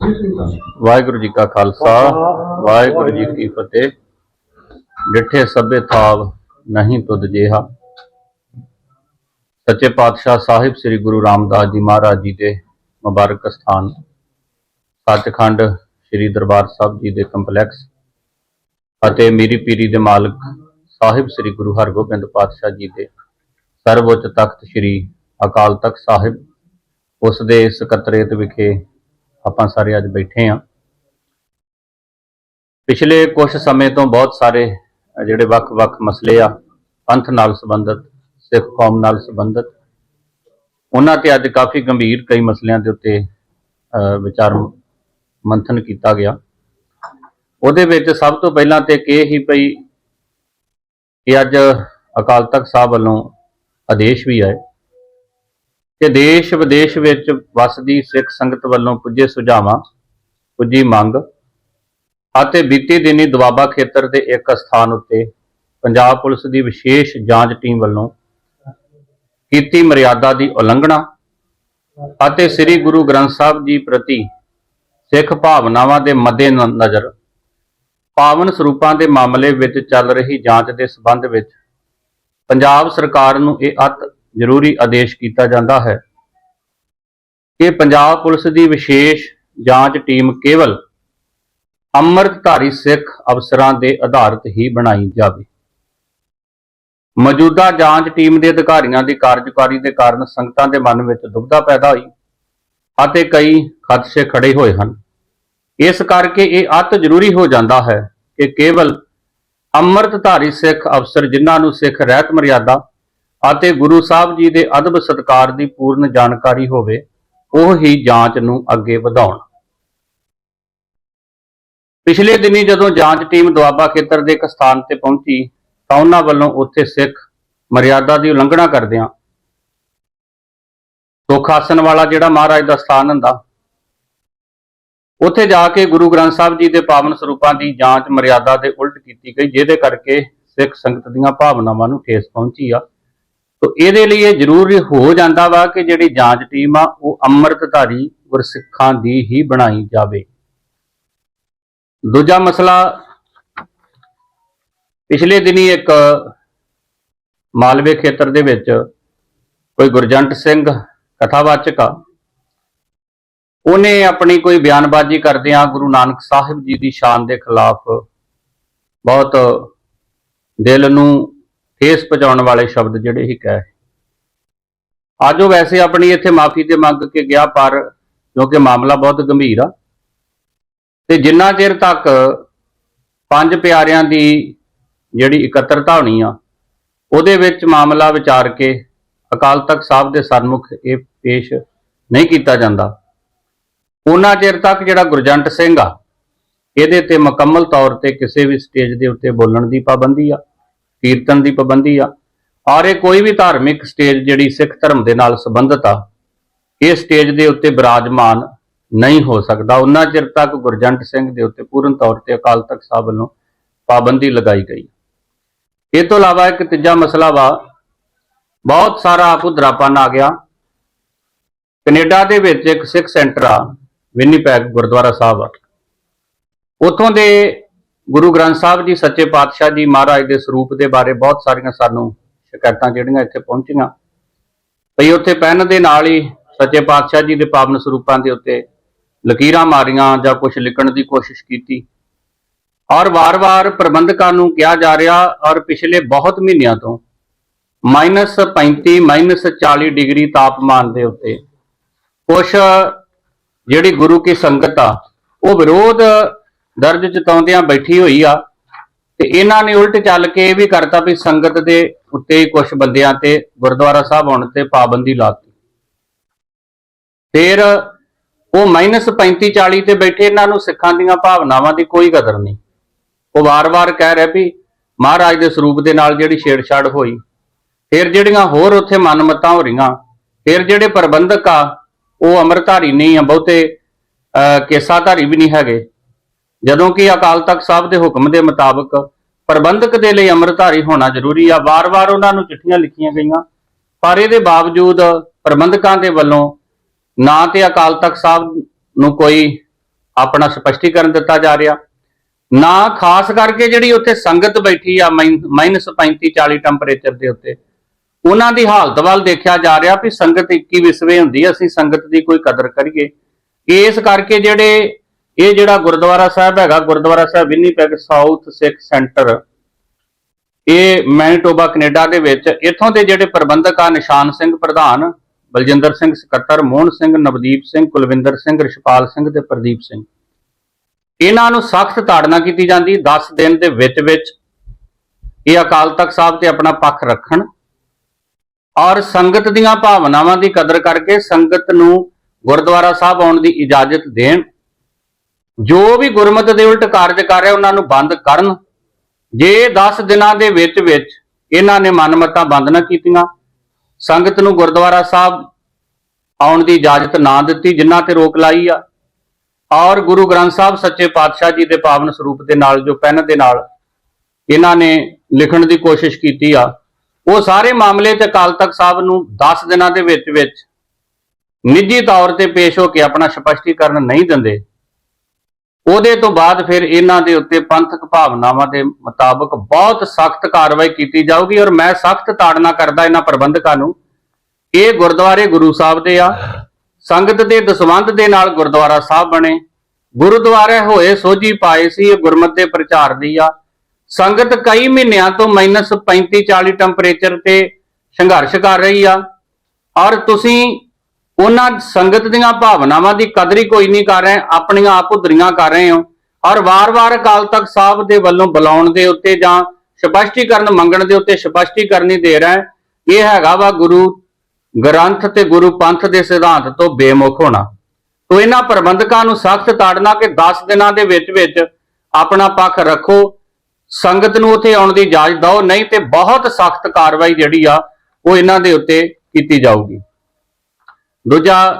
ਵਾਹਿਗੁਰੂ ਜੀ ਕਾ ਖਾਲਸਾ, ਵਾਹਿਗੁਰੂ ਜੀ ਕੀ ਫਤਿਹ। ਡਿਠੇ ਸਭੇ ਥਾਵ ਨਹੀਂ ਤੁਧ ਜੇਹਾ। ਸੱਚੇ ਪਾਤਸ਼ਾਹ ਸਾਹਿਬ ਸ੍ਰੀ ਗੁਰੂ ਰਾਮਦਾਸ ਜੀ ਮਹਾਰਾਜ ਜੀ ਦੇ ਮੁਬਾਰਕ ਸਥਾਨ, ਸੱਚਖੰਡ ਸ੍ਰੀ ਦਰਬਾਰ ਸਾਹਿਬ ਜੀ ਦੇ ਕੰਪਲੈਕਸ ਅਤੇ ਮੀਰੀ ਪੀਰੀ ਦੇ ਮਾਲਕ ਸਾਹਿਬ ਸ੍ਰੀ ਗੁਰੂ ਹਰਗੋਬਿੰਦ ਪਾਤਸ਼ਾਹ ਜੀ ਦੇ ਸਰਵਉੱਚ ਤਖਤ ਸ੍ਰੀ ਅਕਾਲ ਤਖਤ ਸਾਹਿਬ, ਉਸ ਦੇ ਸਕੱਤਰੇਤ ਵਿਖੇ ਆਪਾਂ ਸਾਰੇ ਅੱਜ ਬੈਠੇ ਹਾਂ। ਪਿਛਲੇ ਕੁਝ ਸਮੇਂ ਤੋਂ ਬਹੁਤ ਸਾਰੇ ਜਿਹੜੇ ਵੱਖ-ਵੱਖ ਮਸਲੇ ਆ, ਪੰਥ ਨਾਲ ਸੰਬੰਧਿਤ, ਸਿੱਖ ਕੌਮ ਨਾਲ ਸੰਬੰਧਿਤ, ਉਹਨਾਂ ਤੇ ਅੱਜ ਕਾਫੀ ਗੰਭੀਰ ਕਈ ਮਸਲਿਆਂ ਦੇ ਉੱਤੇ ਵਿਚਾਰ ਮੰਥਨ ਕੀਤਾ ਗਿਆ। ਉਹਦੇ ਵਿੱਚ ਸਭ ਤੋਂ ਪਹਿਲਾਂ ਤੇ ਇਹ ਹੀ ਪਈ ਕਿ ਅੱਜ ਅਕਾਲ ਤਖਤ ਸਾਹਿਬ ਵੱਲੋਂ ਆਦੇਸ਼ ਵੀ ਆਏ। ਕਿ ਦੇਸ਼ ਵਿਦੇਸ਼ ਵਿੱਚ ਵਸਦੀ ਸਿੱਖ ਸੰਗਤ ਵੱਲੋਂ ਪੁੱਜੇ ਸੁਝਾਵਾਂ, ਪੁੱਜੀ ਮੰਗ ਅਤੇ ਬੀਤੀ ਦਿਨੀ ਦੁਆਬਾ ਖੇਤਰ ਦੇ ਇੱਕ ਸਥਾਨ ਉੱਤੇ ਪੰਜਾਬ ਪੁਲਿਸ ਦੀ ਵਿਸ਼ੇਸ਼ ਜਾਂਚ ਟੀਮ ਵੱਲੋਂ ਕੀਤੀ ਮਰਿਆਦਾ ਦੀ ਉਲੰਘਣਾ ਅਤੇ ਸ੍ਰੀ ਗੁਰੂ ਗ੍ਰੰਥ ਸਾਹਿਬ ਜੀ ਪ੍ਰਤੀ ਸਿੱਖ ਭਾਵਨਾਵਾਂ ਦੇ ਮੱਦੇ ਨਜ਼ਰ ਪਾਵਨ ਸਰੂਪਾਂ ਦੇ ਮਾਮਲੇ ਵਿੱਚ ਚੱਲ ਰਹੀ ਜਾਂਚ ਦੇ ਸਬੰਧ ਵਿੱਚ ਪੰਜਾਬ ਸਰਕਾਰ ਨੂੰ ਇਹ ਅਤ ਜ਼ਰੂਰੀ ਆਦੇਸ਼ ਕੀਤਾ ਜਾਂਦਾ ਹੈ। ਕਿ ਪੰਜਾਬ ਪੁਲਿਸ ਦੀ ਵਿਸ਼ੇਸ਼ ਜਾਂਚ ਟੀਮ ਕੇਵਲ ਅੰਮ੍ਰਿਤਧਾਰੀ ਸਿੱਖ ਅਫਸਰਾਂ ਦੇ ਆਧਾਰਿਤ ਹੀ ਬਣਾਈ ਜਾਵੇ। ਮੌਜੂਦਾ ਜਾਂਚ ਟੀਮ ਦੇ ਅਧਿਕਾਰੀਆਂ ਦੀ ਕਾਰਜਕਾਰੀ ਦੇ ਕਾਰਨ ਸੰਗਤਾਂ ਦੇ ਮਨ ਵਿੱਚ ਦੁਬਧਾ ਪੈਦਾ ਹੋਈ ਅਤੇ ਕਈ ਖਦਸ਼ੇ ਖੜੇ ਹੋਏ ਹਨ। ਇਸ ਕਰਕੇ ਇਹ ਅਤ ਜ਼ਰੂਰੀ ਹੋ ਜਾਂਦਾ ਹੈ ਕਿ ਕੇਵਲ ਅੰਮ੍ਰਿਤਧਾਰੀ ਸਿੱਖ ਅਫਸਰ ਜਿਨ੍ਹਾਂ ਨੂੰ ਸਿੱਖ ਰਹਿਤ ਮਰਿਆਦਾ ਅਤੇ ਗੁਰੂ ਸਾਹਿਬ ਜੀ ਦੇ ਅਦਬ ਸਤਕਾਰ ਦੀ ਪੂਰਨ ਜਾਣਕਾਰੀ ਹੋਵੇ, ਉਹ ਹੀ ਜਾਂਚ ਨੂੰ ਅੱਗੇ ਵਧਾਉਣ। ਪਿਛਲੇ ਦਿਨੀ ਜਦੋਂ ਜਾਂਚ ਟੀਮ ਦੁਆਬਾ ਖੇਤਰ ਦੇ ਇੱਕ ਸਥਾਨ ਤੇ ਪਹੁੰਚੀ, ਤਾਂ ਉਹਨਾਂ ਵੱਲੋਂ ਉੱਥੇ ਸਿੱਖ ਮਰਿਆਦਾ ਦੀ ਉਲੰਘਣਾ ਕਰਦਿਆਂ ਸੁੱਖ ਆਸਣ ਵਾਲਾ ਜਿਹੜਾ ਮਹਾਰਾਜ ਦਾ ਸਥਾਨ ਹੁੰਦਾ, ਉੱਥੇ ਜਾ ਕੇ ਗੁਰੂ ਗ੍ਰੰਥ ਸਾਹਿਬ ਜੀ ਦੇ ਪਾਵਨ ਸਰੂਪਾਂ ਦੀ ਜਾਂਚ ਮਰਿਆਦਾ ਦੇ ਉਲਟ ਕੀਤੀ ਗਈ, ਜਿਹਦੇ ਕਰਕੇ ਸਿੱਖ ਸੰਗਤ ਦੀਆਂ ਭਾਵਨਾਵਾਂ ਨੂੰ ਠੇਸ ਪਹੁੰਚੀ ਆ। ਤੋ ਇਹਦੇ ਲਈ ਇਹ ਜ਼ਰੂਰੀ ਹੋ ਜਾਂਦਾ ਵਾ ਕਿ ਜਿਹੜੀ ਜਾਂਚ ਟੀਮ ਆ, ਉਹ ਅੰਮ੍ਰਿਤਧਾਰੀ ਗੁਰਸਿੱਖਾਂ ਦੀ ਹੀ ਬਣਾਈ ਜਾਵੇ। ਦੂਜਾ ਮਸਲਾ, ਪਿਛਲੇ ਦਿਨੀ ਇੱਕ ਮਾਲਵੇ ਖੇਤਰ ਦੇ ਵਿੱਚ ਕੋਈ ਗੁਰਜੰਟ ਸਿੰਘ ਕਥਾਵਾਚਕ ਆ, ਉਹਨੇ ਆਪਣੀ ਕੋਈ ਬਿਆਨਬਾਜ਼ੀ ਕਰਦਿਆਂ ਗੁਰੂ ਨਾਨਕ ਸਾਹਿਬ ਜੀ ਦੀ ਸ਼ਾਨ ਦੇ ਖਿਲਾਫ ਬਹੁਤ ਦਿਲ ਨੂੰ ਠੇਸ ਪਹੁੰਚਾਉਣ ਵਾਲੇ ਸ਼ਬਦ ਜਿਹੜੇ ਹੀ ਕਹੇ। ਅੱਜ ਉਹ ਵੈਸੇ ਆਪਣੀ ਇੱਥੇ ਮਾਫੀ ਤੇ ਮੰਗ ਕੇ ਗਿਆ, ਪਰ ਕਿਉਂਕਿ ਮਾਮਲਾ ਬਹੁਤ ਗੰਭੀਰ ਆ, ਤੇ ਜਿੰਨਾ ਚਿਰ ਤੱਕ ਪੰਜ ਪਿਆਰਿਆਂ ਦੀ ਜਿਹੜੀ ਇਕੱਤਰਤਾ ਹੋਣੀ ਆ, ਉਹਦੇ ਵਿੱਚ ਮਾਮਲਾ ਵਿਚਾਰ ਕੇ ਅਕਾਲ ਤਖਤ ਸਾਹਿਬ ਦੇ ਸਨਮੁਖ ਇਹ ਪੇਸ਼ ਨਹੀਂ ਕੀਤਾ ਜਾਂਦਾ। ਉਹਨਾਂ ਚਿਰ ਤੱਕ ਜਿਹੜਾ ਗੁਰਜੰਟ ਸਿੰਘ ਆ, ਇਹਦੇ ਤੇ ਮੁਕੰਮਲ ਤੌਰ ਤੇ ਕਿਸੇ ਵੀ ਸਟੇਜ ਦੇ ਉੱਤੇ ਬੋਲਣ ਦੀ ਪਾਬੰਦੀ ਆ। ਕੀਰਤਨ ਦੀ ਪਾਬੰਦੀ ਆ। ਔਰ ਇਹ ਕੋਈ ਵੀ ਧਾਰਮਿਕ ਸਟੇਜ ਜਿਹੜੀ ਸਿੱਖ ਧਰਮ ਦੇ ਨਾਲ ਸੰਬੰਧਿਤ ਆ, ਇਹ ਸਟੇਜ ਦੇ ਉੱਤੇ ਬਿਰਾਜਮਾਨ ਨਹੀਂ ਹੋ ਸਕਦਾ। ਉਹਨਾਂ ਚਿਰ ਤੱਕ ਗੁਰਜੰਟ ਸਿੰਘ ਦੇ ਉੱਤੇ ਪੂਰਨ ਤੌਰ ਤੇ ਅਕਾਲ ਤਖਤ ਸਾਹਿਬ ਵੱਲੋਂ ਪਾਬੰਦੀ ਲਗਾਈ ਗਈ। ਇਹ ਤੋਂ ਇਲਾਵਾ ਇੱਕ ਤੀਜਾ ਮਸਲਾ ਵਾ, ਬਹੁਤ ਸਾਰਾ ਭੁਦਰਾਪਨ ਆ ਗਿਆ। ਕੈਨੇਡਾ ਦੇ ਵਿੱਚ ਇੱਕ ਸਿੱਖ ਸੈਂਟਰ ਆ, ਵਿਨੀਪੈਗ ਗੁਰਦੁਆਰਾ ਸਾਹਿਬ ਆ। ਉਥੋਂ ਦੇ ਗੁਰੂ ਗ੍ਰੰਥ ਸਾਹਿਬ ਜੀ ਸੱਚੇ ਪਾਤਸ਼ਾਹ ਜੀ ਮਹਾਰਾਜ ਦੇ ਸਰੂਪ ਦੇ ਬਾਰੇ ਬਹੁਤ ਸਾਰੀਆਂ ਸਾਨੂੰ ਸ਼ਿਕਾਇਤਾਂ ਜਿਹੜੀਆਂ ਇੱਥੇ ਪਹੁੰਚੀਆਂ। ਭਈ ਉੱਥੇ ਪੈਨ ਦੇ ਨਾਲ ਹੀ ਸੱਚੇ ਪਾਤਸ਼ਾਹ ਜੀ ਦੇ ਪਾਵਨ ਸਰੂਪਾਂ ਦੇ ਉੱਤੇ ਲਕੀਰਾਂ ਮਾਰੀਆਂ ਜਾਂ ਕੁਝ ਲਿਖਣ ਦੀ ਕੋਸ਼ਿਸ਼ ਕੀਤੀ। ਔਰ ਵਾਰ-ਵਾਰ ਪ੍ਰਬੰਧਕਾਂ ਨੂੰ ਕਿਹਾ ਜਾ ਰਿਹਾ ਔਰ ਪਿਛਲੇ ਬਹੁਤ ਮਹੀਨਿਆਂ ਤੋਂ ਮਾਈਨਸ 35 ਮਾਈਨਸ 40 ਡਿਗਰੀ ਤਾਪਮਾਨ ਦੇ ਉੱਤੇ ਕੁਝ ਜਿਹੜੀ ਗੁਰੂ ਕੀ ਸੰਗਤ ਆ, ਉਹ ਵਿਰੋਧ ਦਰਜ ਚਤਾਉਂਦਿਆਂ ਬੈਠੀ ਹੋਈ ਆ ਤੇ ਇਹਨਾਂ ਨੇ ਉਲਟ ਚੱਲ ਕੇ ਇਹ ਵੀ ਕਰਤਾ ਵੀ ਸੰਗਤ ਦੇ ਉੱਤੇ ਹੀ ਕੁਝ ਬੰਦਿਆਂ ਤੇ ਗੁਰਦੁਆਰਾ ਸਾਹਿਬ ਆਉਣ ਤੇ ਪਾਬੰਦੀ ਲਾਤੀ ਫਿਰ ਉਹ ਮਾਈਨਸ 35 40 ਤੇ ਬੈਠੇ ਇਹਨਾਂ ਨੂੰ ਸਿੱਖਾਂ ਦੀਆਂ ਭਾਵਨਾਵਾਂ ਦੀ ਕੋਈ ਕਦਰ ਨਹੀਂ। ਉਹ ਵਾਰ-ਵਾਰ ਕਹਿ ਰਿਹਾ ਵੀ ਮਹਾਰਾਜ ਦੇ ਸਰੂਪ ਦੇ ਨਾਲ ਜਿਹੜੀ ਛੇੜਛਾੜ ਹੋਈ ਫਿਰ ਜਿਹੜੀਆਂ ਹੋਰ ਉੱਥੇ ਮਨਮਤਾਂ ਹੋ ਰਹੀਆਂ ਫਿਰ ਜਿਹੜੇ ਪ੍ਰਬੰਧਕ ਆ ਉਹ ਅੰਮ੍ਰਿਤਧਾਰੀ ਨਹੀਂ ਆ ਬਹੁਤੇ ਅਹ, ਕੇਸਾਧਾਰੀ ਵੀ ਨਹੀਂ ਹੈਗੇ। ਜਦੋਂ ਕਿ ਅਕਾਲ ਤਖਤ ਸਾਹਿਬ ਦੇ ਹੁਕਮ ਦੇ ਮੁਤਾਬਕ ਪ੍ਰਬੰਧਕ ਦੇ ਲਈ ਅੰਮ੍ਰਿਤਧਾਰੀ ਹੋਣਾ ਜ਼ਰੂਰੀ ਆ। ਵਾਰ-ਵਾਰ ਉਹਨਾਂ ਨੂੰ ਚਿੱਠੀਆਂ ਲਿਖੀਆਂ ਗਈਆਂ। ਪਰ ਇਹਦੇ ਬਾਵਜੂਦ ਪ੍ਰਬੰਧਕਾਂ ਦੇ ਵੱਲੋਂ ਨਾ ਤੇ ਅਕਾਲ ਤਖਤ ਸਾਹਿਬ ਨੂੰ ਕੋਈ ਆਪਣਾ ਸਪਸ਼ਟੀਕਰਨ ਦਿੱਤਾ ਜਾ ਰਿਹਾ, ਨਾ ਖਾਸ ਕਰਕੇ ਜਿਹੜੀ ਉੱਥੇ ਸੰਗਤ ਬੈਠੀ ਆ ਮਾਈਨਸ 35 40 ਟੈਂਪਰੇਚਰ ਦੇ ਉੱਤੇ, ਉਹਨਾਂ ਦੀ ਹਾਲਤ ਵੱਲ ਦੇਖਿਆ ਜਾ ਰਿਹਾ ਵੀ ਸੰਗਤ 21 ਵਿਸਵੇ ਹੁੰਦੀ ਅਸੀਂ ਸੰਗਤ ਦੀ ਕੋਈ ਕਦਰ ਕਰੀਏ। ਇਸ ਕਰਕੇ ਜਿਹੜੇ ਇਹ ਜਿਹੜਾ ਗੁਰਦੁਆਰਾ ਸਾਹਿਬ ਹੈਗਾ, Gurdwara Sahib Winnipeg South Sikh Centre, ਇਹ ਮੈਨੀਟੋਬਾ, ਕੈਨੇਡਾ ਦੇ ਵਿੱਚ, ਇੱਥੋਂ ਦੇ ਜਿਹੜੇ ਪ੍ਰਬੰਧਕ ਆ, ਨਿਸ਼ਾਨ ਸਿੰਘ ਪ੍ਰਧਾਨ, ਬਲਜਿੰਦਰ ਸਿੰਘ ਸਕੱਤਰ, ਮੋਹਨ ਸਿੰਘ, ਨਵਦੀਪ ਸਿੰਘ, ਕੁਲਵਿੰਦਰ ਸਿੰਘ, ਰਿਸ਼ਪਾਲ ਸਿੰਘ ਤੇ ਪ੍ਰਦੀਪ ਸਿੰਘ। ਇਹਨਾਂ ਨੂੰ ਸਖਤ ਤਾੜਨਾ ਕੀਤੀ ਜਾਂਦੀ 10 ਦਿਨ ਦੇ ਵਿੱਚ ਵਿੱਚ ਇਹ ਅਕਾਲ ਤਖਤ ਸਾਹਿਬ ਤੇ ਆਪਣਾ ਪੱਖ ਰੱਖਣ ਔਰ ਸੰਗਤ ਦੀਆਂ ਭਾਵਨਾਵਾਂ ਦੀ ਕਦਰ ਕਰਕੇ ਸੰਗਤ ਨੂੰ ਗੁਰਦੁਆਰਾ ਸਾਹਿਬ ਆਉਣ ਦੀ ਇਜਾਜ਼ਤ ਦੇਣ। ਜੋ ਵੀ ਗੁਰਮਤ ਦੇ ਉਲਟ ਕਾਰਜ ਕਰ ਰਿਹਾ, ਉਹਨਾਂ ਨੂੰ ਬੰਦ ਕਰਨ। ਜੇ 10 ਦਿਨਾਂ ਦੇ ਵਿੱਚ ਵਿੱਚ ਇਹਨਾਂ ਨੇ ਮਨਮਤਾਂ ਬੰਦ ਨਾ ਕੀਤੀਆਂ, ਸੰਗਤ ਨੂੰ ਗੁਰਦੁਆਰਾ ਸਾਹਿਬ ਆਉਣ ਦੀ ਇਜਾਜ਼ਤ ਨਾ ਦਿੱਤੀ ਜਿਨ੍ਹਾਂ ਤੇ ਰੋਕ ਲਾਈ ਆ। ਔਰ ਗੁਰੂ ਗ੍ਰੰਥ ਸਾਹਿਬ ਸੱਚੇ ਪਾਤਸ਼ਾਹ ਜੀ ਦੇ ਪਾਵਨ ਸਰੂਪ ਦੇ ਨਾਲ, ਜੋ ਪੈਨ ਦੇ ਨਾਲ ਇਹਨਾਂ ਨੇ ਲਿਖਣ ਦੀ ਕੋਸ਼ਿਸ਼ ਕੀਤੀ ਆ, ਉਹ ਸਾਰੇ ਮਾਮਲੇ ਤੇ ਅਕਾਲ ਤਖਤ ਸਾਹਿਬ ਨੂੰ 10 ਦਿਨਾਂ ਦੇ ਵਿੱਚ ਵਿੱਚ ਨਿੱਜੀ ਤੌਰ ਤੇ ਪੇਸ਼ ਹੋ ਕੇ ਆਪਣਾ ਸਪਸ਼ਟੀਕਰਨ ਨਹੀਂ ਦਿੰਦੇ। ਉਹਦੇ ਤੋਂ ਬਾਅਦ ਫਿਰ ਇਹਨਾਂ ਦੇ ਉੱਤੇ ਪੰਥਕ ਭਾਵਨਾਵਾਂ ਦੇ ਮੁਤਾਬਕ ਬਹੁਤ ਸਖਤ ਕਾਰਵਾਈ ਕੀਤੀ ਜਾਊਗੀ ਔਰ ਮੈਂ ਸਖਤ ਤਾੜਨਾ ਕਰਦਾ ਇਹਨਾਂ ਪ੍ਰਬੰਧਕਾਂ ਨੂੰ। ਇਹ ਗੁਰਦੁਆਰੇ ਗੁਰੂ ਸਾਹਿਬ ਦੇ ਆ। ਸੰਗਤ ਦੇ ਦਸਵੰਧ ਦੇ ਨਾਲ ਗੁਰਦੁਆਰਾ ਸਾਹਿਬ ਬਣੇ। ਗੁਰਦੁਆਰੇ ਹੋਏ ਸੋਝੀ ਪਾਏ ਸੀ, ਇਹ ਗੁਰਮਤ ਦੇ ਪ੍ਰਚਾਰ ਦੀ ਆ। ਸੰਗਤ ਕਈ ਮਹੀਨਿਆਂ ਤੋਂ ਮਾਈਨਸ 35 40 ਟੈਂਪਰੇਚਰ ਤੇ ਸੰਘਰਸ਼ ਕਰ ਰਹੀ ਆ। ਔਰ ਤੁਸੀਂ ਉਹਨਾਂ ਸੰਗਤ ਦੀਆਂ ਭਾਵਨਾਵਾਂ ਦੀ ਕਦਰ ਹੀ ਕੋਈ ਨਹੀਂ ਕਰ ਰਹੇ, ਆਪਣੀਆਂ ਆਪ ਉਧਰੀਆਂ ਕਰ ਰਹੇ ਹੋ। ਔਰ ਵਾਰ-ਵਾਰ ਅਕਾਲ ਤਖਤ ਸਾਹਿਬ ਦੇ ਵੱਲੋਂ ਬੁਲਾਉਣ ਦੇ ਉੱਤੇ ਜਾਂ ਸਪਸ਼ਟੀਕਰਨ ਮੰਗਣ ਦੇ ਉੱਤੇ ਸਪਸ਼ਟੀਕਰਨ ਹੀ ਦੇ ਰਿਹਾ ਇਹ ਹੈਗਾ ਵਾ ਗੁਰੂ ਗ੍ਰੰਥ ਤੇ ਗੁਰੂ ਪੰਥ ਦੇ ਸਿਧਾਂਤ ਤੋਂ ਬੇਮੁਖ ਹੋਣਾ। ਤੋ ਇਹਨਾਂ ਪ੍ਰਬੰਧਕਾਂ ਨੂੰ ਸਖਤ ਤਾੜਨਾ ਕਿ 10 ਦਿਨਾਂ ਦੇ ਵਿੱਚ ਵਿੱਚ ਆਪਣਾ ਪੱਖ ਰੱਖੋ, ਸੰਗਤ ਨੂੰ ਉੱਥੇ ਆਉਣ ਦੀ ਇਜਾਜ਼ਤ ਦਿਓ, ਨਹੀਂ ਤੇ ਬਹੁਤ ਸਖਤ ਕਾਰਵਾਈ ਜਿਹੜੀ ਆ, ਉਹ ਇਹਨਾਂ ਦੇ ਉੱਤੇ ਕੀਤੀ ਜਾਊਗੀ। ਦੂਜਾ,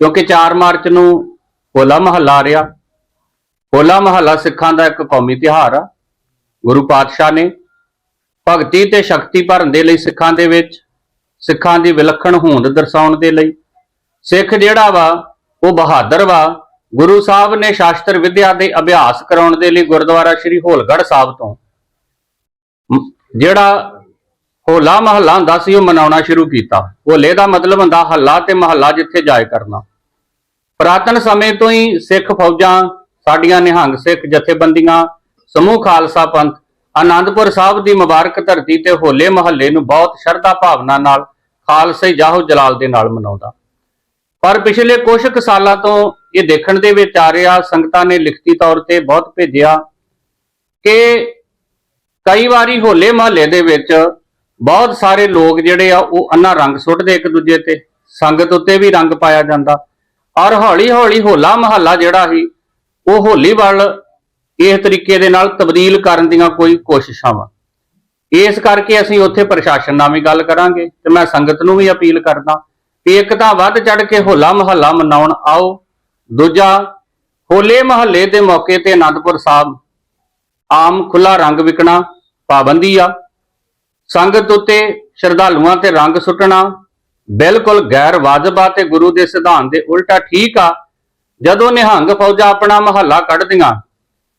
ਕਿਉਂਕਿ 4 ਮਾਰਚ ਨੂੰ ਹੋਲਾ ਮਹੱਲਾ ਰਿਹਾ। ਹੋਲਾ ਮਹੱਲਾ ਸਿੱਖਾਂ ਦਾ ਇੱਕ ਕੌਮੀ ਤਿਉਹਾਰ ਆ। ਗੁਰੂ ਪਾਤਸ਼ਾਹ ਨੇ ਭਗਤੀ ਤੇ ਸ਼ਕਤੀ ਭਰਨ ਦੇ ਲਈ ਸਿੱਖਾਂ ਦੇ ਵਿੱਚ, ਸਿੱਖਾਂ ਦੀ ਵਿਲੱਖਣ ਹੋਂਦ ਦਰਸਾਉਣ ਦੇ ਲਈ ਸਿੱਖ ਜਿਹੜਾ ਵਾ, ਉਹ ਬਹਾਦਰ ਵਾ। ਗੁਰੂ ਸਾਹਿਬ ਨੇ ਸ਼ਾਸਤਰ ਵਿਦਿਆ ਦੇ ਅਭਿਆਸ ਕਰਾਉਣ ਦੇ ਲਈ ਗੁਰਦੁਆਰਾ ਸ੍ਰੀ ਹੋਲਗੜ੍ਹ ਸਾਹਿਬ ਤੋਂ, ਜਿਹੜਾ ਹੋਲਾ ਮਹੱਲਾ ਹੁੰਦਾ ਸੀ, ਉਹ ਮਨਾਉਣਾ ਸ਼ੁਰੂ ਕੀਤਾ। ਹੋਲੇ ਦਾ ਮਤਲਬ ਹੁੰਦਾ, ਹੱਲਾ ਤੇ ਮਹੱਲਾ ਜਿੱਥੇ ਜਾਏ ਕਰਨਾ। ਪ੍ਰਾਤਨ ਸਮੇਂ ਤੋਂ ਹੀ ਸਿੱਖ ਫੌਜਾਂ ਸਾਡੀਆਂ ਨਿਹੰਗ ਸਿੱਖ ਜਥੇਬੰਦੀਆਂ, ਸਮੂਹ ਖਾਲਸਾ ਪੰਥ, ਆਨੰਦਪੁਰ ਸਾਹਿਬ ਦੀ ਮੁਬਾਰਕ ਧਰਤੀ ਤੇ ਹੋਲੇ ਮਹੱਲੇ ਨੂੰ ਬਹੁਤ ਸ਼ਰਧਾ ਭਾਵਨਾ ਨਾਲ ਖਾਲਸੇ ਜਾਹੋ ਜਲਾਲ ਦੇ ਨਾਲ ਮਨਾਉਂਦਾ। ਪਰ ਪਿਛਲੇ ਕੁਝ ਕੁ ਸਾਲਾਂ ਤੋਂ ਇਹ ਦੇਖਣ ਦੇ ਵਿੱਚ ਆ ਰਿਹਾ, ਸੰਗਤਾਂ ਨੇ ਲਿਖਤੀ ਤੌਰ ਤੇ ਬਹੁਤ ਭੇਜਿਆ ਕਿ ਕਈ ਵਾਰੀ ਹੋਲੇ ਮਹੱਲੇ ਦੇ ਵਿੱਚ ਬਹੁਤ ਸਾਰੇ ਲੋਕ ਜਿਹੜੇ ਆ, ਉਹ ਅੰਨਾ ਰੰਗ ਸੁੱਟਦੇ ਇੱਕ ਦੂਜੇ ਤੇ, ਸੰਗਤ ਉੱਤੇ ਵੀ ਰੰਗ ਪਾਇਆ ਜਾਂਦਾ। ਔਰ ਹੌਲੀ ਹੌਲੀ ਹੋਲਾ ਮਹੱਲਾ ਜਿਹੜਾ ਸੀ, ਉਹ ਹੋਲੀ ਵੱਲ ਇਸ ਤਰੀਕੇ ਦੇ ਨਾਲ ਤਬਦੀਲ ਕਰਨ ਦੀਆਂ ਕੋਈ ਕੋਸ਼ਿਸ਼ਾਂ ਵਾ ਇਸ ਕਰਕੇ ਅਸੀਂ ਉੱਥੇ ਪ੍ਰਸ਼ਾਸਨ ਨਾਲ ਵੀ ਗੱਲ ਕਰਾਂਗੇ ਤੇ ਮੈਂ ਸੰਗਤ ਨੂੰ ਵੀ ਅਪੀਲ ਕਰਦਾ ਕਿ ਇੱਕ ਤਾਂ ਵੱਧ ਚੜ ਕੇ ਹੋਲਾ ਮਹੱਲਾ ਮਨਾਉਣ ਆਓ। ਦੂਜਾ, ਹੋਲੇ ਮਹੱਲੇ ਦੇ ਮੌਕੇ ਤੇ ਅਨੰਦਪੁਰ ਸਾਹਿਬ ਆਮ ਖੁੱਲਾ ਰੰਗ ਵਿਕਣਾ ਪਾਬੰਦੀ ਆ। ਸੰਗਤ ਉੱਤੇ ਸ਼ਰਧਾਲੂਆਂ ਤੇ ਰੰਗ ਸੁੱਟਣਾ, ਬਿਲਕੁਲ ਗੈਰ ਵਾਜਬ ਆ ਤੇ ਗੁਰੂ ਦੇ ਸਿਧਾਂਤ ਦੇ ਉਲਟਾ ਠੀਕ ਆ। ਜਦੋਂ ਨਿਹੰਗ ਫੌਜਾਂ ਆਪਣਾ ਮਹੱਲਾ ਕੱਢਦੀਆਂ,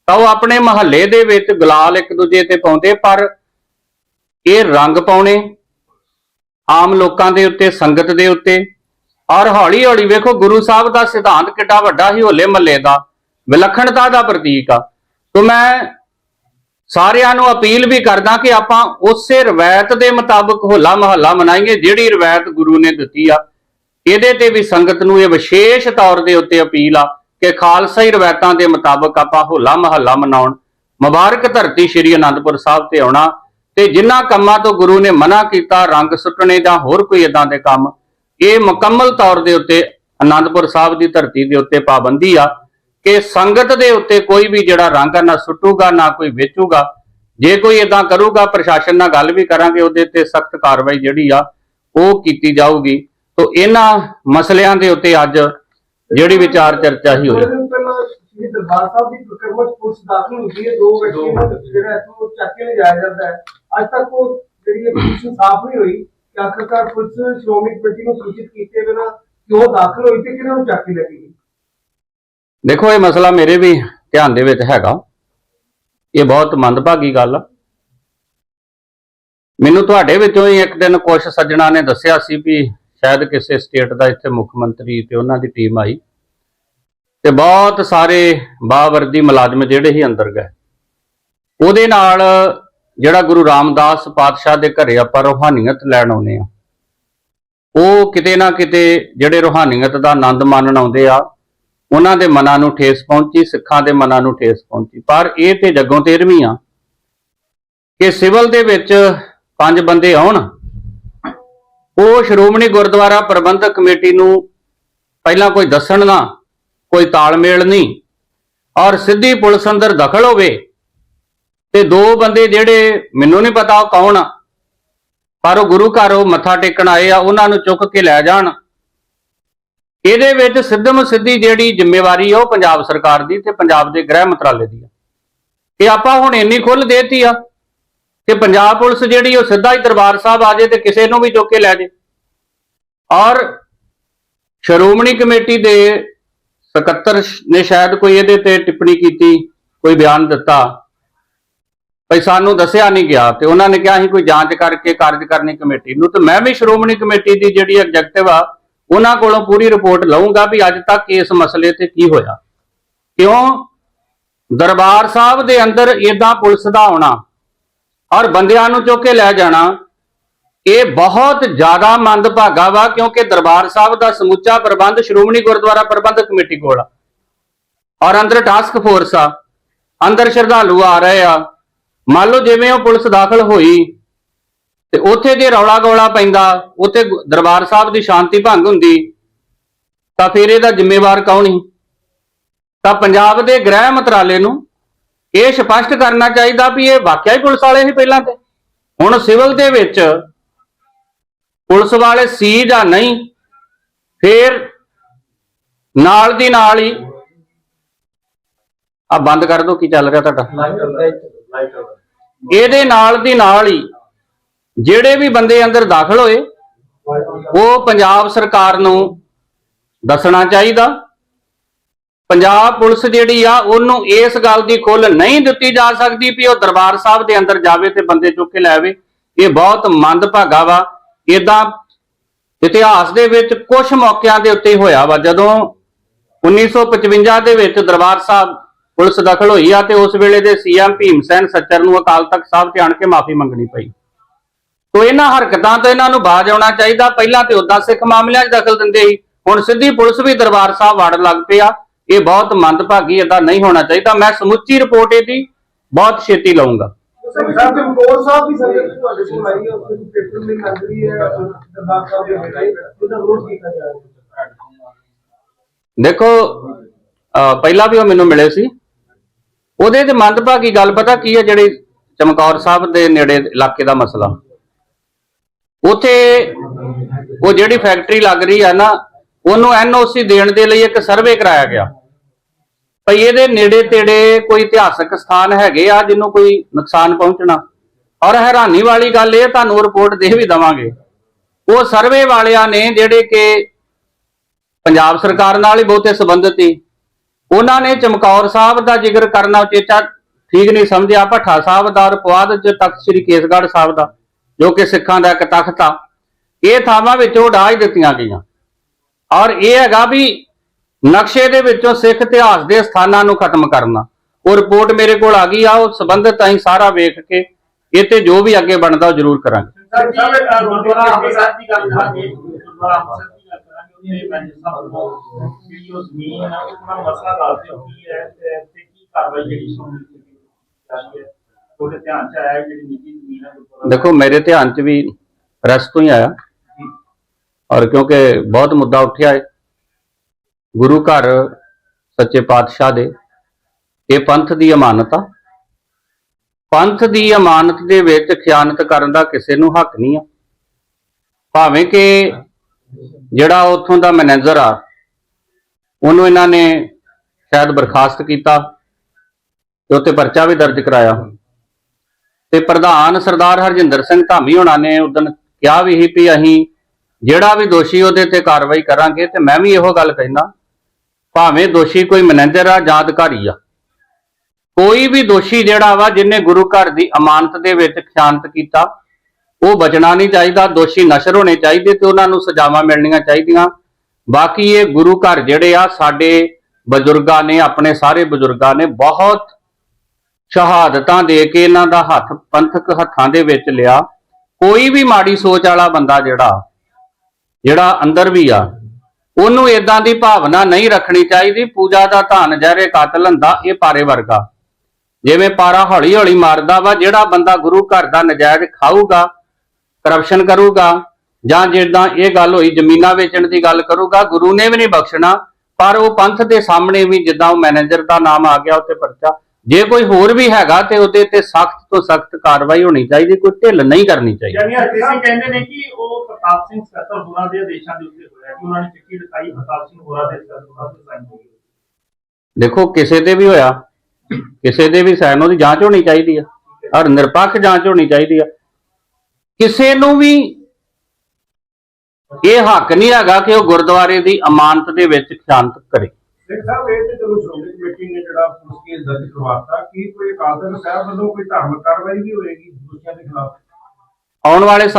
ਤਾਂ ਉਹ ਆਪਣੇ ਮਹੱਲੇ ਦੇ ਵਿੱਚ ਗੁਲਾਲ ਇੱਕ ਦੂਜੇ ਤੇ ਪਾਉਂਦੇ, ਪਰ ਇਹ ਰੰਗ ਪਾਉਣੇ ਆਮ ਲੋਕਾਂ ਦੇ ਉੱਤੇ, ਸੰਗਤ ਦੇ ਉੱਤੇ। ਔਰ ਹੌਲੀ ਹੌਲੀ ਵੇਖੋ, ਗੁਰੂ ਸਾਹਿਬ ਦਾ ਸਿਧਾਂਤ ਕਿੱਡਾ ਵੱਡਾ ਹੀ ਹੋਲੇ ਮਹੱਲੇ ਦਾ, ਵਿਲੱਖਣਤਾ ਦਾ ਪ੍ਰਤੀਕ ਆ। ਤੋਂ ਮੈਂ ਸਾਰਿਆਂ ਨੂੰ ਅਪੀਲ ਵੀ ਕਰਦਾ ਕਿ ਆਪਾਂ ਉਸੇ ਰਵਾਇਤ ਦੇ ਮੁਤਾਬਕ ਹੋਲਾ ਮਹੱਲਾ ਮਨਾਈਏ, ਜਿਹੜੀ ਰਵਾਇਤ ਗੁਰੂ ਨੇ ਦਿੱਤੀ ਆ। ਇਹਦੇ ਤੇ ਵੀ ਸੰਗਤ ਨੂੰ ਇਹ ਵਿਸ਼ੇਸ਼ ਤੌਰ ਦੇ ਉੱਤੇ ਅਪੀਲ ਆ ਕਿ ਖਾਲਸਾਈ ਰਵਾਇਤਾਂ ਦੇ ਮੁਤਾਬਕ ਆਪਾਂ ਹੋਲਾ ਮਹੱਲਾ ਮਨਾਉਣ। ਮੁਬਾਰਕ ਧਰਤੀ ਸ੍ਰੀ ਅਨੰਦਪੁਰ ਸਾਹਿਬ ਤੇ ਆਉਣਾ ਤੇ ਜਿਨ੍ਹਾਂ ਕੰਮਾਂ ਤੋਂ ਗੁਰੂ ਨੇ ਮਨਾ ਕੀਤਾ, ਰੰਗ ਸੁੱਟਣੇ ਜਾਂ ਹੋਰ ਕੋਈ ਇਦਾਂ ਦੇ ਕੰਮ, ਇਹ ਮੁਕੰਮਲ ਤੌਰ ਦੇ ਉੱਤੇ ਅਨੰਦਪੁਰ ਸਾਹਿਬ ਦੀ ਧਰਤੀ ਦੇ ਉੱਤੇ ਪਾਬੰਦੀ ਆ। ਕਿ ਸੰਗਤ ਦੇ ਉੱਤੇ ਕੋਈ ਵੀ ਜਿਹੜਾ ਰੰਗ ਆ ਨਾ ਸੁੱਟੂਗਾ ਨਾ ਕੋਈ ਵੇਚੂਗਾ। ਜੇ ਕੋਈ ਇਦਾਂ ਕਰੂਗਾ ਪ੍ਰਸ਼ਾਸਨ ਨਾਲ ਗੱਲ ਵੀ ਕਰਾਂਗੇ ਉਹਦੇ ਤੇ ਸਖਤ ਕਾਰਵਾਈ ਜਿਹੜੀ ਆ ਉਹ ਕੀਤੀ ਜਾਊਗੀ। ਤੋਂ ਇਹਨਾਂ ਮਸਲਿਆਂ ਦੇ ਉੱਤੇ ਅੱਜ ਜਿਹੜੀ ਵਿਚਾਰ ਚਰਚਾ ਹੀ ਹੋਈ। ਦਰਬਾਰ ਸਾਹਿਬ ਦੀ ਪ੍ਰਕਰਮਾ ਚ ਪੁਲਿਸ ਦਾਖਲ ਹੁੰਦੀ ਹੈ ਦੋ ਵਿਅਕਤੀਆਂ ਨੂੰ ਜਿਹੜਾ ਇੱਥੋਂ ਚੱਕ ਕੇ ਲਿਜਾਇਆ ਜਾਂਦਾ ਹੈ। ਅੱਜ ਤੱਕ ਉਹ ਜਿਹੜੀ ਸਾਫ਼ ਨਹੀਂ ਹੋਈ ਕਿ ਆਖਰਕਾਰ ਪੁਲਿਸ ਸ਼੍ਰੋਮਣੀ ਕਮੇਟੀ ਨੂੰ ਸੂਚਿਤ ਕੀਤੇ ਬਿਨਾਂ ਕਿਉਂ ਦਾਖਲ ਹੋਈ ਤੇ ਕਿਹਨਾਂ ਨੂੰ ਚੱਕ ਕੇ ਦੇਖੋ, ਇਹ ਮਸਲਾ ਮੇਰੇ ਵੀ ਧਿਆਨ ਦੇ ਵਿੱਚ ਹੈਗਾ। ਇਹ ਬਹੁਤ ਮੰਦਭਾਗੀ ਗੱਲ ਆ। ਮੈਨੂੰ ਤੁਹਾਡੇ ਵਿੱਚੋਂ ਹੀ ਇੱਕ ਦਿਨ ਕੁਝ ਸੱਜਣਾ ਨੇ ਦੱਸਿਆ ਸੀ ਵੀ ਸ਼ਾਇਦ ਕਿਸੇ ਸਟੇਟ ਦਾ ਇੱਥੇ ਮੁੱਖ ਮੰਤਰੀ ਤੇ ਉਹਨਾਂ ਦੀ ਟੀਮ ਆਈ। ਤੇ ਬਹੁਤ ਸਾਰੇ ਬਾਵਰਦੀ ਮੁਲਾਜ਼ਮ ਜਿਹੜੇ ਹੀ ਅੰਦਰ ਗਏ। ਉਹਦੇ ਨਾਲ ਜਿਹੜਾ ਗੁਰੂ ਰਾਮਦਾਸ ਪਾਤਸ਼ਾਹ ਦੇ ਘਰੇ ਆਪਾਂ ਰੋਹਾਨੀਅਤ ਲੈਣ ਆਉਨੇ ਆ। ਉਹ ਕਿਤੇ ਨਾ ਕਿਤੇ ਜਿਹੜੇ ਰੋਹਾਨੀਅਤ ਦਾ ਆਨੰਦ ਮਾਣਨ ਆਉਂਦੇ ਆ ਉਹਨਾਂ ਦੇ ਮਨਾਂ ਨੂੰ ਠੇਸ ਪਹੁੰਚੀ, ਸਿੱਖਾਂ ਦੇ ਮਨਾਂ ਨੂੰ ਠੇਸ ਪਹੁੰਚੀ। ਪਰ ਇਹ ਤੇ ਜੱਗੋਂ ਤੇਰਵੀਂ ਆ ਕਿ ਸਿਵਲ ਦੇ ਵਿੱਚ ਪੰਜ ਬੰਦੇ ਆਉਣ। ਉਹ ਸ਼੍ਰੋਮਣੀ ਗੁਰਦੁਆਰਾ ਪ੍ਰਬੰਧਕ ਕਮੇਟੀ ਨੂੰ ਪਹਿਲਾਂ ਕੋਈ ਦੱਸਣ ਨਾ, ਕੋਈ ਤਾਲਮੇਲ ਨਹੀਂ। ਔਰ ਸਿੱਧੀ ਪੁਲਿਸ ਅੰਦਰ ਦਖਲ ਹੋਵੇ ਤੇ ਦੋ ਬੰਦੇ ਜਿਹੜੇ ਮੈਨੂੰ ਨਹੀਂ ਪਤਾ ਉਹ ਕੌਣ ਆ, ਪਰ ਉਹ ਗੁਰੂ ਘਰ ਉਹ ਮੱਥਾ ਟੇਕਣ ਆਏ ਆ, ਉਹਨਾਂ ਨੂੰ ਚੁੱਕ ਕੇ ਲੈ ਜਾਣ। ਇਹਦੇ ਵਿੱਚ ਸਿੱਧਮ ਸਿੱਧੀ ਜਿਹੜੀ ਜ਼ਿੰਮੇਵਾਰੀ ਆ ਉਹ ਪੰਜਾਬ ਸਰਕਾਰ ਦੀ ਤੇ ਪੰਜਾਬ ਦੇ ਗ੍ਰਹਿ ਮੰਤਰਾਲੇ ਦੀ ਆ। ਇਹ ਆਪਾਂ ਹੁਣ ਇੰਨੀ ਖੁੱਲ ਦੇਤੀ ਆ ਕਿ ਪੰਜਾਬ ਪੁਲਿਸ ਜਿਹੜੀ ਉਹ ਸਿੱਧਾ ਹੀ ਦਰਬਾਰ ਸਾਹਿਬ ਆ ਜੇ ਤੇ ਕਿਸੇ ਨੂੰ ਵੀ ਚੁੱਕ ਕੇ ਲੈ ਜੇ। ਔਰ ਸ਼੍ਰੋਮਣੀ ਕਮੇਟੀ ਦੇ ਸਕੱਤਰ ਨੇ ਸ਼ਾਇਦ ਕੋਈ ਇਹਦੇ ਤੇ ਟਿੱਪਣੀ ਕੀਤੀ, ਕੋਈ ਬਿਆਨ ਦਿੱਤਾ। ਭਈ ਸਾਨੂੰ ਦੱਸਿਆ ਨਹੀਂ ਗਿਆ ਤੇ ਉਹਨਾਂ ਨੇ ਕਿਹਾ ਸੀ ਕੋਈ ਜਾਂਚ ਕਰਕੇ ਕਾਰਜ ਕਰਨੀ ਕਮੇਟੀ ਨੂੰ। ਤੇ ਮੈਂ ਵੀ ਸ਼੍ਰੋਮਣੀ ਕਮੇਟੀ ਦੀ ਜਿਹੜੀ ਐਗਜ਼ੈਕਟਿਵ ਆ ਉਹਨਾਂ ਕੋਲੋਂ ਪੂਰੀ ਰਿਪੋਰਟ ਲਵਾਂਗਾ ਵੀ ਅੱਜ ਤੱਕ ਇਸ ਮਸਲੇ ਤੇ ਕੀ ਹੋਇਆ। ਕਿਉਂ? ਦਰਬਾਰ ਸਾਹਿਬ ਦੇ ਅੰਦਰ ਇਦਾਂ ਪੁਲਿਸ ਦਾ ਆਉਣਾ ਔਰ ਬੰਦਿਆਂ ਨੂੰ ਚੁੱਕ ਕੇ ਲੈ ਜਾਣਾ, ਇਹ ਬਹੁਤ ਜ਼ਿਆਦਾ ਮੰਦਭਾਗਾ ਵਾ ਕਿਉਂਕਿ ਦਰਬਾਰ ਸਾਹਿਬ ਦਾ ਸਮੁੱਚਾ ਪ੍ਰਬੰਧ ਸ਼੍ਰੋਮਣੀ ਗੁਰਦੁਆਰਾ ਪ੍ਰਬੰਧਕ ਕਮੇਟੀ ਕੋਲ ਆ। ਔਰ ਅੰਦਰ ਟਾਸਕ ਫੋਰਸ ਆ, ਅੰਦਰ ਸ਼ਰਧਾਲੂ ਆ ਰਹੇ ਆ। ਮੰਨ ਲਓ ਜਿਵੇਂ ਉਹ ਪੁਲਿਸ ਦਾਖਲ ਹੋਈ ਤੇ ਉੱਥੇ ਜੇ ਰੌਲਾ ਗੋਲਾ ਪੈਂਦਾ ਉੱਥੇ ਦਰਬਾਰ ਸਾਹਿਬ ਦੀ ਸ਼ਾਂਤੀ ਭੰਗ ਹੁੰਦੀ ਤਾਂ ਫਿਰ ਇਹਦਾ ਜ਼ਿੰਮੇਵਾਰ ਕੌਣ ਸੀ? ਤਾਂ ਪੰਜਾਬ ਦੇ ਗ੍ਰਹਿ ਮੰਤਰਾਲੇ ਨੂੰ ਇਹ ਸਪਸ਼ਟ ਕਰਨਾ ਚਾਹੀਦਾ ਵੀ ਇਹ ਵਾਕਿਆ ਹੀ ਪੁਲਿਸ ਵਾਲੇ ਸੀ ਪਹਿਲਾਂ ਤੇ। ਹੁਣ ਸਿਵਲ ਦੇ ਵਿੱਚ ਪੁਲਿਸ ਵਾਲੇ ਸੀ ਜਾਂ ਨਹੀਂ ਫਿਰ ਨਾਲ ਦੀ ਨਾਲ ਹੀ ਆ ਬੰਦ ਕਰ ਦਿਓ ਕੀ ਚੱਲ ਰਿਹਾ ਤੁਹਾਡਾ? ਇਹਦੇ ਨਾਲ ਦੀ ਨਾਲ ਹੀ ਜਿਹੜੇ ਵੀ ਬੰਦੇ ਅੰਦਰ ਦਾਖਲ ਹੋਏ, ਉਹ ਪੰਜਾਬ ਸਰਕਾਰ ਨੂੰ ਦੱਸਣਾ ਚਾਹੀਦਾ। ਪੰਜਾਬ ਪੁਲਿਸ ਜਿਹੜੀ ਆ, ਉਹਨੂੰ ਇਸ ਗੱਲ ਦੀ ਖੁੱਲ ਨਹੀਂ ਦਿੱਤੀ ਜਾ ਸਕਦੀ ਵੀ ਉਹ ਦਰਬਾਰ ਸਾਹਿਬ ਦੇ ਅੰਦਰ ਜਾਵੇ ਤੇ ਬੰਦੇ ਚੁੱਕ ਕੇ ਲੈ ਆਵੇ। ਇਹ ਬਹੁਤ ਮੰਦਭਾਗਾ ਵਾ। ਇਦਾਂ ਇਤਿਹਾਸ ਦੇ ਵਿੱਚ ਕੁਝ ਮੌਕਿਆਂ ਦੇ ਉੱਤੇ ਹੋਇਆ ਵਾ। ਜਦੋਂ 1955 ਦੇ ਵਿੱਚ ਦਰਬਾਰ ਸਾਹਿਬ ਪੁਲਿਸ ਦਖਲ ਹੋਈ ਆ ਤੇ ਉਸ ਵੇਲੇ ਦੇ ਸੀਐਮ ਭੀਮ ਸੈਨ ਸੱਚਰ ਨੂੰ ਅਕਾਲ ਤਖਤ ਸਾਹਿਬ ਤੇ ਆਣ ਕੇ ਮਾਫੀ ਮੰਗਣੀ ਪਈ। ਤੋ ਇਹਨਾਂ ਹਰਕਤਾਂ ਤੋਂ ਇਹਨਾਂ ਨੂੰ ਬਾਜ ਆਉਣਾ ਚਾਹੀਦਾ। ਪਹਿਲਾਂ ਤੇ ਉਦਾਂ ਸਿੱਖ ਮਾਮਲਿਆਂ 'ਚ ਦਖਲ ਦਿੰਦੇ ਸੀ। ਹੁਣ ਸਿੱਧੀ ਪੁਲਿਸ ਵੀ ਦਰਬਾਰ ਸਾਹਿਬ ਵੜ ਲੱਗ ਪਿਆ। ਇਹ ਬਹੁਤ ਮੰਦਭਾਗੀ ਏਦਾਂ ਨਹੀਂ ਹੋਣਾ ਚਾਹੀਦਾ। ਮੈਂ ਸਮੁੱਚੀ ਰਿਪੋਰਟ ਇਹਦੀ ਬਹੁਤ ਛੇਤੀ ਲਵਾਂਗਾ ਸਰ ਸਾਹਿਬ ਤੇ ਕੋਰ ਸਾਹਿਬ ਦੀ ਸੰਗਤ ਵੀ ਤੁਹਾਡੇ ਕੋਲ ਆਈ ਹੈ ਉਸ ਨੂੰ ਪੇਪਰ ਵੀ ਲੱਗ ਰਹੀ ਹੈ ਦਰਬਾਰ ਸਾਹਿਬ ਦੇ ਵਿੱਚ ਉਹਦਾ ਵਿਰੋਧ ਕੀਤਾ ਜਾ ਰਿਹਾ ਹੈ। ਦੇਖੋ ਪਹਿਲਾਂ ਵੀ ਉਹ ਮੈਨੂੰ ਮਿਲੇ ਸੀ। ਉਹਦੇ ਤੇ ਮੰਦਭਾਗੀ ਗੱਲ ਪਤਾ ਕੀ ਹੈ ਜਿਹੜੀ ਚਮਕੌਰ ਸਾਹਿਬ ਦੇ ਨੇੜੇ ਇਲਾਕੇ ਦਾ ਮਸਲਾ। ਉਥੇ ਉਹ ਜਿਹੜੀ ਫੈਕਟਰੀ ਲੱਗ ਰਹੀ ਆ ਨਾ, ਉਹਨੂੰ ਐਨਓਸੀ ਦੇਣ ਦੇ ਲਈ ਇੱਕ ਸਰਵੇ ਕਰਾਇਆ ਗਿਆ। ਭਈ ਇਹਦੇ ਨੇੜੇ ਤੇੜੇ ਕੋਈ ਇਤਿਹਾਸਕ ਸਥਾਨ ਹੈਗੇ ਆ ਜਿਹਨੂੰ ਕੋਈ ਨੁਕਸਾਨ ਪਹੁੰਚਣਾ। ਔਰ ਹੈਰਾਨੀ ਵਾਲੀ ਗੱਲ ਇਹ, ਤੁਹਾਨੂੰ ਰਿਪੋਰਟ ਦੇ ਵੀ ਦਵਾਂਗੇ। ਉਹ ਸਰਵੇ ਵਾਲਿਆਂ ਨੇ ਜਿਹੜੇ ਕਿ ਪੰਜਾਬ ਸਰਕਾਰ ਨਾਲ ਹੀ ਬਹੁਤੇ ਸੰਬੰਧਿਤ ਸੀ, ਉਹਨਾਂ ਨੇ ਚਮਕੌਰ ਸਾਹਿਬ ਦਾ ਜ਼ਿਕਰ ਕਰਨਾ ਉਚੇਚਾ ਠੀਕ ਨਹੀਂ ਸਮਝਿਆ, ਭੱਠਾ ਸਾਹਿਬ ਦਾ ਔਰ ਪੁਆਧ ਚ ਤਖਤ ਸ੍ਰੀ ਕੇਸਗੜ੍ਹ ਸਾਹਿਬ ਦਾ। ਜੋ ਕਿ ਸਿੱਖਾਂ ਦਾ ਇੱਕ ਤਖਤ ਆ, ਇਹ ਥਾਵਾਂ ਵਿੱਚੋਂ ਉਡਾ ਦਿੱਤੀਆਂ ਗਈਆਂ। ਔਰ ਇਹ ਹੈਗਾ ਵੀ ਨਕਸ਼ੇ ਦੇ ਵਿੱਚੋਂ ਸਿੱਖ ਇਤਿਹਾਸ ਦੇ ਸਥਾਨਾਂ ਨੂੰ ਖਤਮ ਕਰਨਾ। ਉਹ ਰਿਪੋਰਟ ਮੇਰੇ ਕੋਲ ਆ ਗਈ ਆ ਉਹ ਸੰਬੰਧਿਤ ਅਸੀਂ ਸਾਰਾ ਵੇਖ ਕੇ ਇਹ ਤੇ ਜੋ ਵੀ ਅੱਗੇ ਬਣਦਾ ਉਹ ਜ਼ਰੂਰ ਕਰਾਂਗੇ। ਜਿਹੜੀ ਉਹ ਜ਼ਮੀਨ ਹੈ ਉਹਦਾ ਮਸਲਾ ਦੱਸ ਦਿਓ ਕੀ ਹੈ ਤੇ ਕੀ ਕਾਰਵਾਈ ਜਿਹੜੀ ਸੁਣੀ ਚਾਹੀਦੀ ਹੈ। ਉਹਦੇ ਧਿਆਨ ਚ ਆਇਆ ਜਿਹੜੀ ਨਿੱਜੀ ਜ਼ਮੀਨ ਹੈ ਗੁਰਦੁਆਰਾ ਦੇਖੋ ਮੇਰੇ ਧਿਆਨ 'ਚ ਵੀ ਪ੍ਰੈਸ ਤੋਂ ਹੀ ਆਇਆ। ਔਰ ਕਿਉਂਕਿ ਬਹੁਤ ਮੁੱਦਾ ਉੱਠਿਆ ਹੈ ਗੁਰੂ ਘਰ ਸੱਚੇ ਪਾਤਸ਼ਾਹ ਦੇ। ਇਹ ਪੰਥ ਦੀ ਅਮਾਨਤ ਆ। ਪੰਥ ਦੀ ਅਮਾਨਤ ਦੇ ਵਿੱਚ ਖਿਆਨਤ ਕਰਨ ਦਾ ਕਿਸੇ ਨੂੰ ਹੱਕ ਨਹੀਂ ਆ। ਭਾਵੇਂ ਕਿ ਜਿਹੜਾ ਉੱਥੋਂ ਦਾ ਮੈਨੇਜਰ ਆ ਉਹਨੂੰ ਇਹਨਾਂ ਨੇ ਸ਼ਾਇਦ ਬਰਖਾਸਤ ਕੀਤਾ ਤੇ ਉੱਤੇ ਪਰਚਾ ਵੀ ਦਰਜ ਕਰਾਇਆ। ਤੇ ਪ੍ਰਧਾਨ ਸਰਦਾਰ ਹਰਜਿੰਦਰ ਸਿੰਘ ਧਾਮੀ ਹੋਣਾ ਨੇ ਉਦੋਂ ਕਿਹਾ ਵੀ ਸੀ ਵੀ ਅਸੀਂ ਜਿਹੜਾ ਵੀ ਦੋਸ਼ੀ ਉਹਦੇ ਤੇ ਕਾਰਵਾਈ ਕਰਾਂਗੇ ਤੇ ਮੈਂ ਵੀ ਇਹੋ ਗੱਲ ਕਹਿਣਾ ਭਾਵੇਂ ਦੋਸ਼ੀ ਕੋਈ ਮੈਨੇਜਰ ਆ ਜਾਂ ਅਧਿਕਾਰੀ ਆ। ਕੋਈ ਵੀ ਦੋਸ਼ੀ ਜਿਹੜਾ ਵਾ ਜਿਹਨੇ ਗੁਰੂ ਘਰ ਦੀ ਅਮਾਨਤ ਦੇ ਵਿੱਚ ਖਿਆਨਤ ਕੀਤਾ, ਉਹ ਬਚਣਾ ਨਹੀਂ ਚਾਹੀਦਾ, ਦੋਸ਼ੀ ਨਸ਼ਰ ਹੋਣੇ ਚਾਹੀਦੇ ਤੇ ਉਹਨਾਂ ਨੂੰ ਸਜ਼ਾਵਾਂ ਮਿਲਣੀਆਂ ਚਾਹੀਦੀਆਂ। ਬਾਕੀ ਇਹ ਗੁਰੂ ਘਰ ਜਿਹੜੇ ਆ, ਸਾਡੇ ਬਜ਼ੁਰਗਾਂ ਨੇ, ਆਪਣੇ ਸਾਰੇ ਬਜ਼ੁਰਗਾਂ ਨੇ ਬਹੁਤ ਸ਼ਹਾਦਤਾਂ ਦੇ ਕੇ ਇਹਨਾਂ ਦਾ ਹੱਥ ਪੰਥਕ ਹੱਥਾਂ ਦੇ ਵਿੱਚ ਲਿਆ। ਕੋਈ ਵੀ ਮਾੜੀ ਸੋਚ ਵਾਲਾ ਬੰਦਾ ਜਿਹੜਾ ਜਿਹੜਾ ਅੰਦਰ ਵੀ ਆ, ਉਹਨੂੰ ਇਦਾਂ ਦੀ ਭਾਵਨਾ ਨਹੀਂ ਰੱਖਣੀ ਚਾਹੀਦੀ। ਪੂਜਾ ਦਾ ਧਨ ਜਰੇ ਕਾਤਲ ਹੁੰਦਾ ਇਹ ਪਾਰੇ ਵਰਗਾ। ਜਿਵੇਂ ਪਾਰਾ ਹੌਲੀ ਹੌਲੀ ਮਾਰਦਾ ਵਾ, ਜਿਹੜਾ ਬੰਦਾ ਗੁਰੂ ਘਰ ਦਾ ਨਜਾਇਜ਼ ਖਾਊਗਾ ਕਰਪਸ਼ਨ ਕਰੂਗਾ, ਜਾਂ ਜਿੱਦਾਂ ਇਹ ਗੱਲ ਹੋਈ, ਜ਼ਮੀਨਾਂ ਵੇਚਣ ਦੀ ਗੱਲ ਕਰੂਗਾ, ਗੁਰੂ ਨੇ ਵੀ ਨਹੀਂ ਬਖਸ਼ਣਾ, ਪਰ ਉਹ ਪੰਥ ਦੇ ਸਾਹਮਣੇ ਵੀ ਜਿੱਦਾਂ ਉਹ ਮੈਨੇਜਰ ਦਾ ਨਾਮ ਆ ਗਿਆ ਉੱਤੇ ਪਰਚਾ ਜੇ ਕੋਈ ਹੋਰ ਵੀ ਹੈਗਾ ਤੇ ਉਹਦੇ ਤੇ ਸਖਤ ਤੋਂ ਸਖਤ ਕਾਰਵਾਈ ਹੋਣੀ ਚਾਹੀਦੀ ਕੋਈ ਢਿੱਲ ਨਹੀਂ ਕਰਨੀ ਚਾਹੀਦੀ। ਯਾਨੀ ਹਰਪ੍ਰੀਤ ਸਿੰਘ ਕਹਿੰਦੇ ਨੇ ਕਿ ਉਹ ਪ੍ਰਤਾਪ ਸਿੰਘ ਸੱਤਰ ਹੋਰਾਂ ਦੇ ਆਦੇਸ਼ਾਂ ਦੇ ਉੱਤੇ ਹੋਇਆ ਕਿ ਉਹਨਾਂ ਨੇ ਚਿੱਠੀ ਲਿਖਾਈ ਪ੍ਰਤਾਪ ਸਿੰਘ ਹੋਰਾਂ ਦੇ ਸੱਤਰ ਤੇ ਸਾਈਨ ਹੋਈ ਦੇਖੋ ਕਿਸੇ ਤੇ ਵੀ ਹੋਇਆ ਕਿਸੇ ਦੇ ਵੀ ਸਾਈਨ ਉਹਦੀ ਜਾਂਚ ਹੋਣੀ ਚਾਹੀਦੀ ਆ ਔਰ ਨਿਰਪੱਖ ਜਾਂਚ ਹੋਣੀ ਚਾਹੀਦੀ ਆ। ਕਿਸੇ ਨੂੰ ਵੀ ਇਹ ਹੱਕ ਨਹੀਂ ਹੈਗਾ ਕਿ ਉਹ ਗੁਰਦੁਆਰੇ ਦੀ ਅਮਾਨਤ ਦੇ ਵਿੱਚ ਖਿਆਨਤ ਕਰੇ। ਸਿੰਘ ਸਾਹਿਬ ਇਹ ਤੇ ਚਲੋ ਸ਼੍ਰੋਮਣੀ ਕਮੇਟੀ ਨੇ ਜਿਹੜਾ ਕੇਸ ਦਰਜ ਕਰਵਾਤਾ ਕੀ ਕੋਈ ਅਕਾਲ ਤਖਤ ਸਾਹਿਬ ਵੱਲੋਂ ਕੋਈ ਧਾਰਮਿਕ ਕਾਰਵਾਈ ਵੀ ਹੋਏਗੀ ਦੋਸ਼ੀਆਂ ਦੇ ਖਿਲਾਫ? ਆਉਣ ਵਾਲੇ ਸਮੇਂ